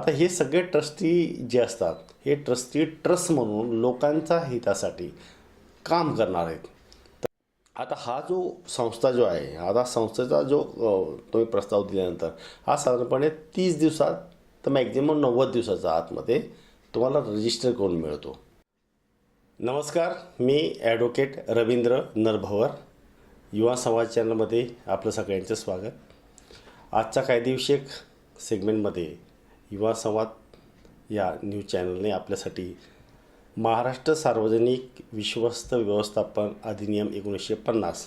आता हे सगळे ट्रस्टी जे असतात हे ट्रस्टी ट्रस्ट म्हणून लोकांच्या हितासाठी काम करणार आहेत. आता हा जो संस्था जो आहे आता संस्थेचा जो तुम्ही प्रस्ताव दिल्यानंतर हा साधारणपणे तीस दिवसात तर मॅक्झिमम नव्वद दिवसाच्या आतमध्ये तुम्हाला रजिस्टर करून मिळतो. नमस्कार मी ॲडव्होकेट रवींद्र नरभवर युवा संवाद चॅनलमध्ये आपलं सगळ्यांचं स्वागत. आजच्या कायदेविषयक सेगमेंटमध्ये युवा संवाद या न्यूज चॅनलने आपल्यासाठी महाराष्ट्र सार्वजनिक विश्वस्त व्यवस्थापन अधिनियम एकोणीसशे पन्नास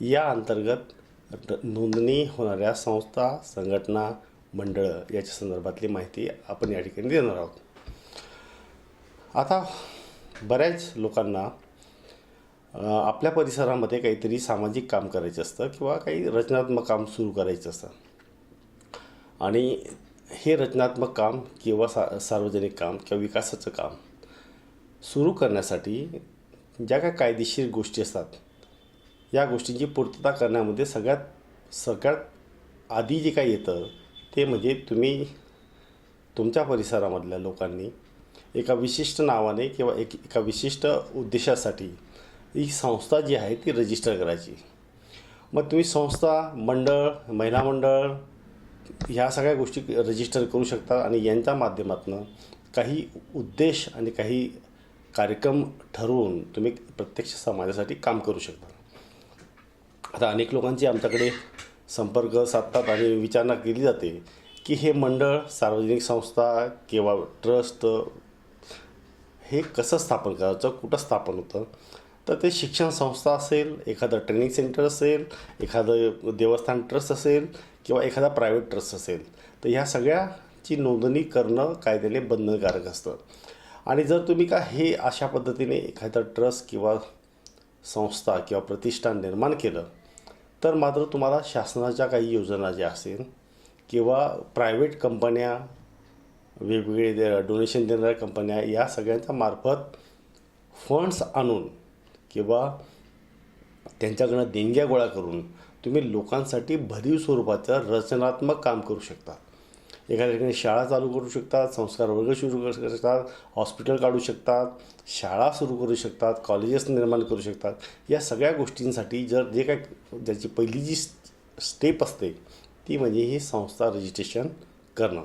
या अंतर्गत नोंदणी होणाऱ्या संस्था संघटना मंडळं याच्या संदर्भातली माहिती आपण या ठिकाणी देणार आहोत. आता बऱ्याच लोकांना आपल्या परिसरामध्ये काहीतरी सामाजिक काम करायचं असतं किंवा काही रचनात्मक काम सुरू करायचं असतं. आणि हे रचनात्मक काम किंवा सा सार्वजनिक काम किंवा विकासाचं काम सुरू करण्यासाठी ज्या काय कायदेशीर गोष्टी असतात या गोष्टींची पूर्तता करण्यामध्ये सगळ्यात सगळ्यात आधी जे काही येतं ते म्हणजे तुम्ही तुमच्या परिसरामधल्या लोकांनी एका विशिष्ट नावाने किंवा एक एका विशिष्ट उद्देशासाठी ही संस्था जी आहे ती रजिस्टर करायची. मग तुम्ही संस्था मंडळ महिला मंडळ ह्या सगळ्या गोष्टी रजिस्टर करू शकता आणि यांच्या माध्यमातून काही उद्देश आणि काही कार्यक्रम ठरवून तुम्ही प्रत्यक्ष समाजासाठी काम करू शकता. आता अनेक लोकांची आमच्याकडे संपर्क साधतात आणि विचारणा केली जाते की हे मंडळ सार्वजनिक संस्था किंवा ट्रस्ट हे कसं स्थापन करायचं कुठं स्थापन होतं? तर ते शिक्षण संस्था असेल एखादं ट्रेनिंग सेंटर असेल एखादं देवस्थान ट्रस्ट असेल किंवा एखादा प्रायव्हेट ट्रस्ट असेल तर ह्या सगळ्याची नोंदणी करणं कायद्याने बंधनकारक असतं. आणि जर तुम्ही का हे अशा पद्धतीने एखादं ट्रस्ट किंवा संस्था किंवा प्रतिष्ठान निर्माण केलं तर मात्र तुम्हाला शासनाच्या काही योजना ज्या असेल किंवा प्रायव्हेट कंपन्या वेगवेगळे डोनेशन देणाऱ्या कंपन्या या सगळ्यांच्या मार्फत फंड्स आणून किंवा त्यांच्याकडनं देणग्या गोळा करून तुम्ही लोकांसाठी भरीव स्वरूपाचं रचनात्मक काम करू शकता. एखाद्या ठिकाणी शाळा चालू करू शकतात संस्कार वर्ग सुरू करू शकतात हॉस्पिटल काढू शकतात शाळा सुरू करू शकतात कॉलेजेस निर्माण करू शकतात. या सगळ्या गोष्टींसाठी जर जे काय ज्याची पहिली जी स्टेप असते ती म्हणजे ही संस्था रजिस्ट्रेशन करणं.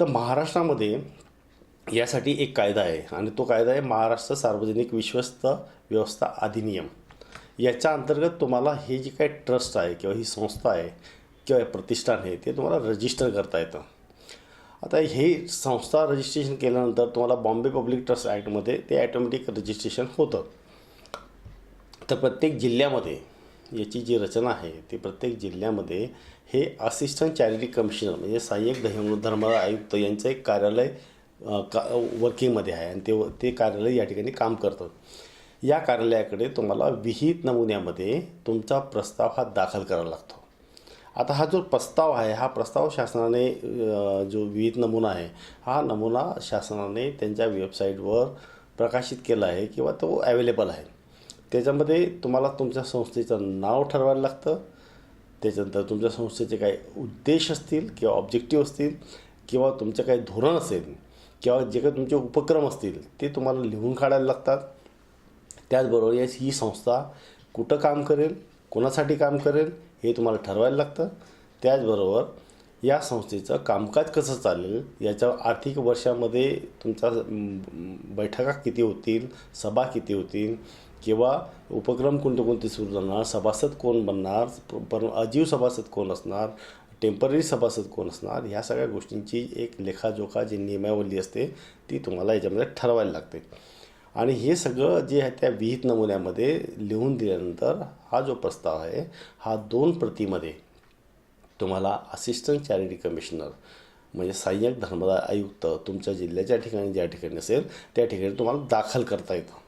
तर महाराष्ट्रामध्ये यासाठी एक कायदा आहे आणि तो कायदा आहे महाराष्ट्र सार्वजनिक विश्वस्त व्यवस्था अधिनियम. याच्या अंतर्गत तुम्हाला हे जी काही ट्रस्ट आहे किंवा ही संस्था आहे किंवा हे प्रतिष्ठान आहे ते तुम्हाला रजिस्टर करता येतं. आता हे संस्था रजिस्ट्रेशन केल्यानंतर तुम्हाला बॉम्बे पब्लिक ट्रस्ट ॲक्टमध्ये ते ॲटोमॅटिक रजिस्ट्रेशन होतं. तर प्रत्येक जिल्ह्यामध्ये याची जी रचना आहे ती प्रत्येक जिल्ह्यामध्ये हे असिस्टंट चॅरिटी कमिशनर म्हणजे सहाय्यक धर्म धर्म आयुक्त यांचं एक कार्यालय का वर्किंगमध्ये आहे आणि ते ते कार्यालय या ठिकाणी काम करतं. या कार्यालयाकडे तुम्हाला विहित नमुन्यामध्ये तुमचा प्रस्ताव हा दाखल करावा लागतो. आता हा जो प्रस्ताव आहे हा प्रस्ताव शासनाने जो विहित नमुना आहे हा नमुना शासनाने त्यांच्या वेबसाईटवर प्रकाशित केला आहे किंवा तो अवेलेबल आहे. त्याच्यामध्ये तुम्हाला तुमच्या संस्थेचं नाव ठरवायला लागतं. त्याच्यानंतर तुमच्या संस्थेचे काही उद्देश असतील किंवा ऑब्जेक्टिव्ह असतील किंवा तुमचं काही धोरण असेल किंवा जे काही तुमचे उपक्रम असतील ते तुम्हाला लिहून काढायला लागतात. त्याचबरोबर या ही संस्था कुठं काम करेल कोणासाठी काम करेल हे तुम्हाला ठरवायला लागतं. त्याचबरोबर या संस्थेचं कामकाज कसं चालेल याच्या आर्थिक वर्षामध्ये तुमचा बैठका किती होतील सभा किती होतील किंवा उपक्रम कोणते कोणते सुरू करणार सभासद कोण बनणार पर अजीव सभासद कोण असणार टेंपररी सभासद कोण असणार ह्या सगळ्या गोष्टींची एक लेखाजोखा जी नियमावली असते ती तुम्हाला याच्यामध्ये ठरवायला लागते. आणि हे सगळं जे आहे त्या विहित नमुन्यामध्ये लिहून दिल्यानंतर हा जो प्रस्ताव आहे हा दोन प्रतीमध्ये तुम्हाला असिस्टंट चॅरिटी कमिशनर म्हणजे सहाय्यक धर्मदाय आयुक्त तुमच्या जिल्ह्याच्या ठिकाणी ज्या ठिकाणी असेल त्या ठिकाणी तुम्हाला दाखल करता येतं.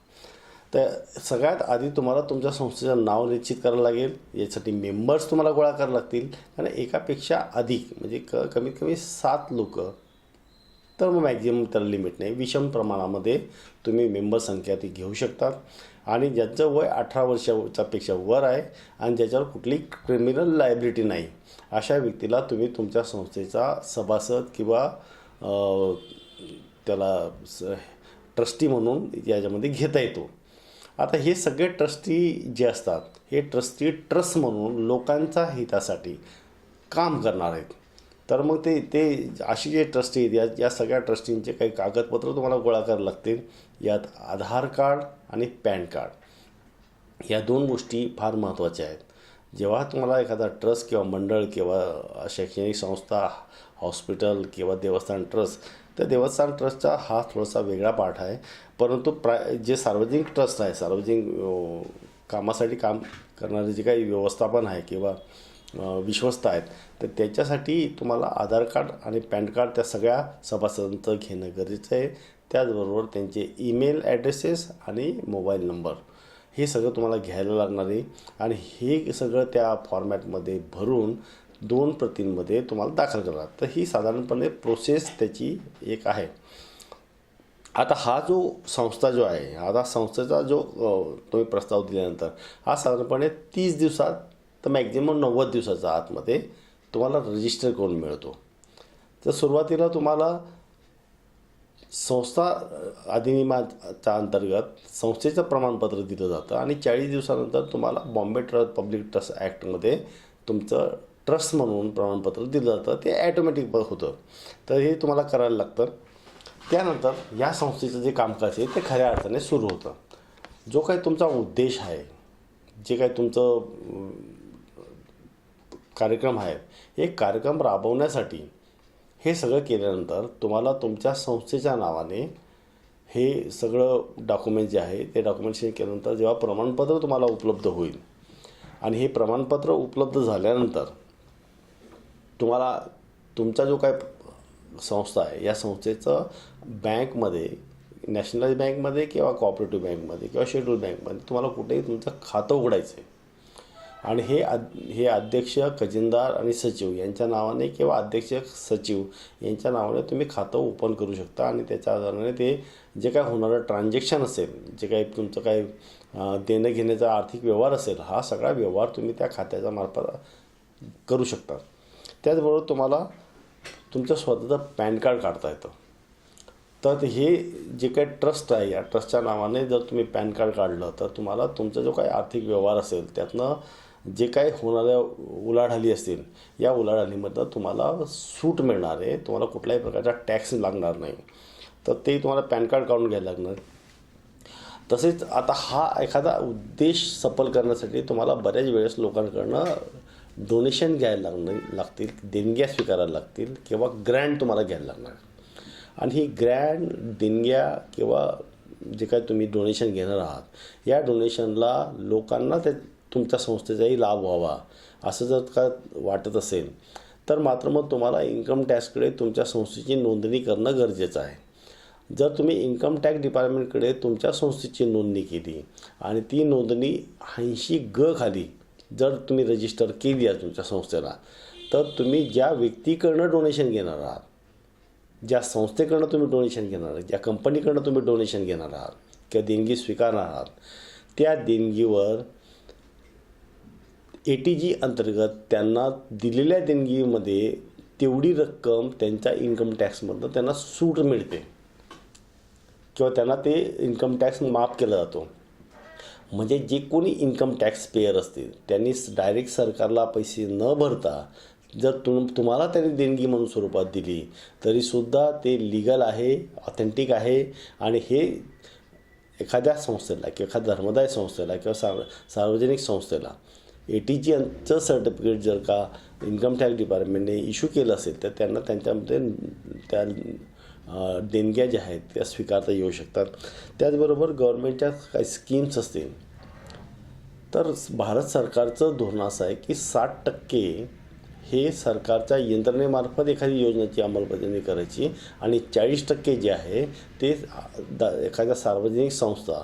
तर सगळ्यात आधी तुम्हाला तुमच्या संस्थेचं नाव निश्चित करावं लागेल यासाठी मेंबर्स तुम्हाला गोळा करावे लागतील. कारण एकापेक्षा अधिक म्हणजे क कमीत कमी सात लोक तर मग मॅक्झिमम त्याला लिमिट नाही. विषम प्रमाणामध्ये तुम्ही मेंबर संख्या ती घेऊ शकतात आणि ज्यांचं वय अठरा वर्षाच्यापेक्षा वर आहे आणि ज्याच्यावर कुठली क्रिमिनल लायबिलिटी नाही अशा व्यक्तीला तुम्ही तुमच्या संस्थेचा सभासद किंवा त्याला स ट्रस्टी म्हणून याच्यामध्ये घेता येतो. आता हे सगळे ट्रस्टी जे असतात हे ट्रस्टी ट्रस्ट म्हणून लोकांच्या हितासाठी काम करणार आहेत. तर मग ते ते अशी जे ट्रस्टी आहेत या या सगळ्या ट्रस्टींचे काही कागदपत्र तुम्हाला गोळा करावे लागतील. यात आधार कार्ड आणि पॅन कार्ड. या दोन गोष्टी फार महत्त्वाच्या आहेत. जेव्हा तुम्हाला एखादा ट्रस्ट किंवा मंडळ किंवा शैक्षणिक संस्था हॉस्पिटल किंवा देवस्थान ट्रस्ट तर देवस्थान ट्रस्टचा हा थोडासा वेगळा पाठ आहे. परंतु प्राय जे सार्वजनिक ट्रस्ट आहे सार्वजनिक कामासाठी काम करणारे जे काही व्यवस्थापन आहे किंवा विश्वस्त आहेत. तर त्याच्यासाठी तुम्हाला आधार कार्ड आणि पॅन कार्ड त्या सगळ्या सभासदांचं घेणं गरजेचं आहे. त्याचबरोबर त्यांचे ईमेल ॲड्रेसेस आणि मोबाईल नंबर. हे सगळं तुम्हाला घ्यायला लागणार आहे. आणि हे सगळं त्या फॉर्मॅटमध्ये भरून दोन प्रतींमध्ये तुम्हाला दाखल करणार. तर ही साधारणपणे प्रोसेस त्याची एक आहे. आता हा जो संस्था जो आहे आता संस्थेचा जो तुम्ही प्रस्ताव दिल्यानंतर हा साधारणपणे तीस दिवसात तर मॅक्झिमम नव्वद दिवसाच्या आतमध्ये तुम्हाला रजिस्टर करून मिळतो. तर सुरुवातीला तुम्हाला संस्था अधिनियमाच्या अंतर्गत संस्थेचं प्रमाणपत्र दिलं जातं आणि चाळीस दिवसानंतर तुम्हाला बॉम्बे ट्रस्ट पब्लिक ट्रस्ट ॲक्टमध्ये तुमचं ट्रस्ट म्हणून प्रमाणपत्र दिलं जातं. ते ॲटोमॅटिक होतं. तर हे तुम्हाला करायला लागतं. त्यानंतर या संस्थेचं जे कामकाज आहे ते खऱ्या अर्थाने सुरू होतं. जो काही तुमचा उद्देश आहे जे काही तुमचं कार्यक्रम आहे हे कार्यक्रम राबवण्यासाठी हे सगळं केल्यानंतर तुम्हाला तुमच्या संस्थेच्या नावाने हे सगळं डॉक्युमेंट जे आहे ते डॉक्युमेंटेशन केल्यानंतर जेव्हा प्रमाणपत्र तुम्हाला उपलब्ध होईल आणि हे प्रमाणपत्र उपलब्ध झाल्यानंतर तुम्हाला तुमचा जो काय संस्था आहे या संस्थेचं बँकमध्ये नॅशनलाइज बँकमध्ये किंवा कॉपरेटिव्ह बँकमध्ये किंवा शेड्यूल बँकमध्ये तुम्हाला कुठेही तुमचं खातं उघडायचं आहे आणि हे हे अध्यक्ष खजिनदार आणि सचिव यांच्या नावाने किंवा अध्यक्ष सचिव यांच्या नावाने तुम्ही खातं ओपन करू शकता आणि त्याच्या आधाराने ते जे काय होणारं ट्रान्झॅक्शन असेल जे काही तुमचं काय देणं घेण्याचा आर्थिक व्यवहार असेल हा सगळा व्यवहार तुम्ही त्या खात्याच्या मार्फत करू शकता. त्याचबरोबर तुम्हाला तुमचं स्वतःचं पॅन कार्ड काढता येतं. तर हे जे काही ट्रस्ट आहे या ट्रस्टच्या नावाने जर तुम्ही पॅन कार्ड काढलं तर तुम्हाला तुमचा जो काही आर्थिक व्यवहार असेल त्यातनं जे काही होणाऱ्या उलाढाली असतील या उलाढालीमधनं तुम्हाला सूट मिळणार आहे. तुम्हाला कुठल्याही प्रकारचा टॅक्स लागणार नाही. तर ते तुम्हाला पॅन कार्ड काढून घ्यायला लागणार. तसेच आता हा एखादा उद्देश सफल करण्यासाठी तुम्हाला बऱ्याच वेळेस लोकांकडनं डोनेशन घ्यायला लागणार लागतील देणग्या स्वीकारायला लागतील किंवा ग्रँड तुम्हाला घ्यायला लागणार. आणि ही ग्रँड देणग्या किंवा जे काय तुम्ही डोनेशन घेणार आहात या डोनेशनला लोकांना ते तुमच्या संस्थेचाही लाभ व्हावा असं जर का वाटत असेल तर मात्र मग तुम्हाला इन्कम टॅक्सकडे तुमच्या संस्थेची नोंदणी करणं गरजेचं आहे. जर तुम्ही इन्कम टॅक्स डिपार्टमेंटकडे तुमच्या संस्थेची नोंदणी केली आणि ती नोंदणी ऐंशी ग खाली जर तुम्ही रजिस्टर केली आहे तुमच्या संस्थेला तर तुम्ही ज्या व्यक्तीकडनं डोनेशन घेणार आहात ज्या संस्थेकडनं तुम्ही डोनेशन घेणार आहात ज्या कंपनीकडनं तुम्ही डोनेशन घेणार आहात किंवा देणगी स्वीकारणार आहात त्या देणगीवर ए टी जी अंतर्गत त्यांना दिलेल्या देणगीमध्ये तेवढी रक्कम त्यांच्या इन्कम टॅक्समधनं त्यांना सूट मिळते. किंवा त्यांना ते इन्कम टॅक्स माफ केला जातो. म्हणजे जे कोणी इन्कम टॅक्स पेयर असतील त्यांनी डायरेक्ट सरकारला पैसे न भरता जर तुम तुम्हाला त्यांनी देणगी म्हणून स्वरूपात दिली तरीसुद्धा ते लिगल आहे ऑथेंटिक आहे आणि हे एखाद्या संस्थेला किंवा एखाद्या धर्मदाय संस्थेला किंवा सार्व सार्वजनिक संस्थेला ए टी सर्टिफिकेट जर का इन्कम टॅक्स डिपार्टमेंटने इश्यू केलं असेल तर त्यांना त्यांच्यामध्ये त्या देणग्या ज्या आहेत त्या स्वीकारता येऊ शकतात. त्याचबरोबर गव्हर्नमेंटच्या काही स्कीम्स असतील. तर भारत सरकारचं धोरण असं आहे की साठ टक्के हे सरकारच्या यंत्रणेमार्फत एखादी योजनेची अंमलबजावणी करायची आणि चाळीस टक्के जे आहे ते द एखाद्या सार्वजनिक संस्था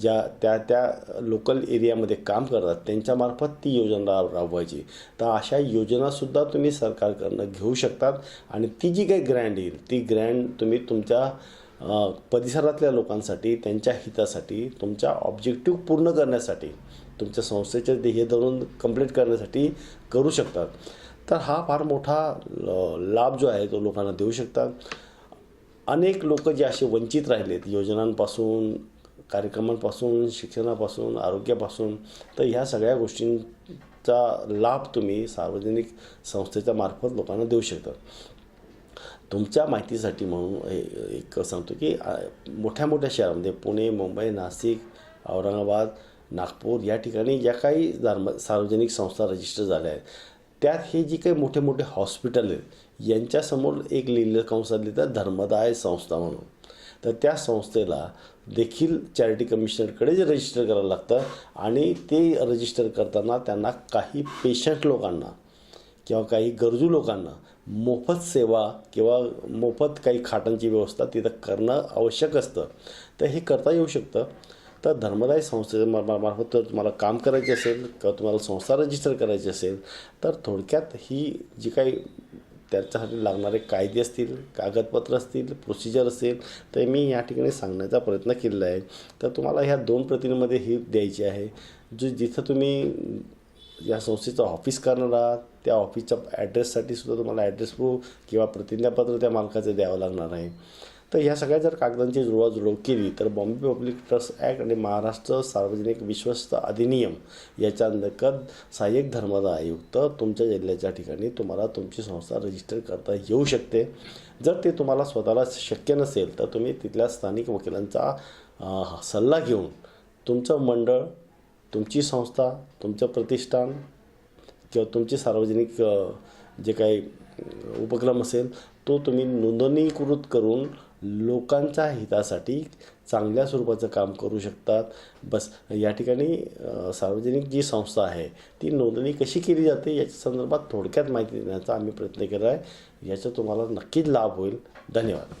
ज्या त्या त्या लोकल एरियामध्ये काम करतात त्यांच्यामार्फत ती योजना राब राबवायची. तर अशा योजनासुद्धा तुम्ही सरकारकडनं घेऊ शकतात आणि ती जी काही ग्रँड येईल ती ग्रँड तुम्ही तुमच्या परिसरातल्या लोकांसाठी त्यांच्या हितासाठी तुमच्या ऑब्जेक्टिव्ह पूर्ण करण्यासाठी तुमच्या संस्थेचे ध्येय धरून कंप्लीट करण्यासाठी करू शकतात. तर हा फार मोठा ल- लाभ जो आहे तो लोकांना देऊ शकतात. अनेक लोक जे असे वंचित राहिलेत योजनांपासून कार्यक्रमांपासून शिक्षणापासून आरोग्यापासून तर ह्या सगळ्या गोष्टींचा लाभ तुम्ही सार्वजनिक संस्थेच्या मार्फत लोकांना देऊ शकता. तुमच्या माहितीसाठी म्हणून हे- एक सांगतो की मोठ्या मोठ्या शहरामध्ये पुणे मुंबई नाशिक औरंगाबाद नागपूर या ठिकाणी ज्या काही धर्म सार्वजनिक संस्था रजिस्टर झाल्या आहेत त्यात हे जी काही मोठे मोठे हॉस्पिटल आहेत यांच्यासमोर एक लिहिलं कंसात लिहितात धर्मदाय संस्था म्हणून. तर त्या संस्थेला देखील चॅरिटी कमिशनरकडे जे रजिस्टर करायला लागतं आणि ते रजिस्टर करताना त्यांना काही पेशंट लोकांना किंवा काही गरजू लोकांना मोफत सेवा किंवा मोफत काही खाटांची व्यवस्था तिथं करणं आवश्यक असतं. तर हे करता येऊ शकतं. तर धर्मदाय संस्थे मार्फत जर तुम्हाला काम करायचे असेल किंवा तुम्हाला संस्था रजिस्टर करायची असेल तर थोडक्यात ही जी काही त्याच्यासाठी लागणारे कायदे असतील कागदपत्र असतील प्रोसिजर असेल तर मी या ठिकाणी सांगण्याचा प्रयत्न केलेला आहे. तर तुम्हाला ह्या दोन प्रतींमध्ये ही द्यायची आहे. जो जिथं तुम्ही या संस्थेचं ऑफिस करणार आहात त्या ऑफिसच्या ॲड्रेससाठी सुद्धा तुम्हाला ॲड्रेस प्रूफ किंवा प्रतिज्ञापत्र त्या मालकाचं द्यावं लागणार आहे. तर ह्या सगळ्या जर कागदांची जुळवाजुळव केली तर बॉम्बे पब्लिक ट्रस्ट ॲक्ट आणि महाराष्ट्र सार्वजनिक विश्वस्त अधिनियम याच्या अंतर्गत सहाय्यक धर्मदाय आयुक्त तुमच्या जिल्ह्याच्या ठिकाणी तुम्हाला तुमची संस्था रजिस्टर करता येऊ शकते. जर ते तुम्हाला स्वतःला शक्य नसेल तर तुम्ही तिथल्या स्थानिक वकिलांचा सल्ला घेऊन तुमचं मंडळ तुमची संस्था तुमचं प्रतिष्ठान किंवा तुमचे सार्वजनिक जे काही उपक्रम असेल तो तुम्ही नोंदणीकृत करून लोकांच्या हितासाठी चांगल्या स्वरूपाचं काम करू शकतात. बस या ठिकाणी सार्वजनिक जी संस्था आहे ती नोंदणी कशी केली जाते याच्या संदर्भात थोडक्यात माहिती देण्याचा आम्ही प्रयत्न केला आहे. याचा तुम्हाला नक्कीच लाभ होईल. धन्यवाद.